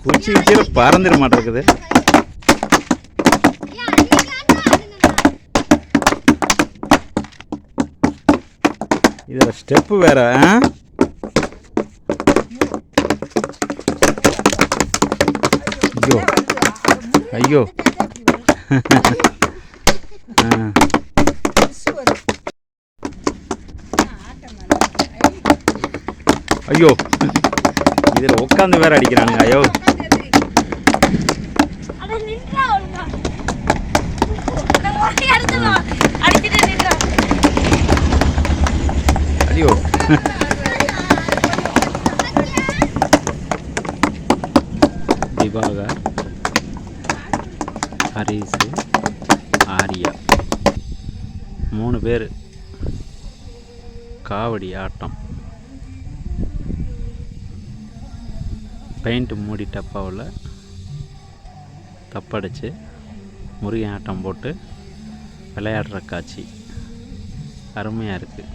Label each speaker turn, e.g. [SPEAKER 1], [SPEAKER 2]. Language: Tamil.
[SPEAKER 1] குச்சி குச்சியில் பறந்துட மாட்டேங்குது. இதில் ஸ்டெப்பு வேற ஆ? ஐயோ. ஐயோ. ஐயோ. இதில் உட்காந்து வேற அடிக்கிறானுங்க ஐயோ. ஐயோ திவாகர் ஹரிஸு ஆரியா மூணு பேர் காவடி ஆட்டம் பெயிண்ட் மூடி டப்பாவில் தப்படிச்சு முருகன் ஆட்டம் போட்டு விளையாடுற காட்சி அருமையாக இருக்குது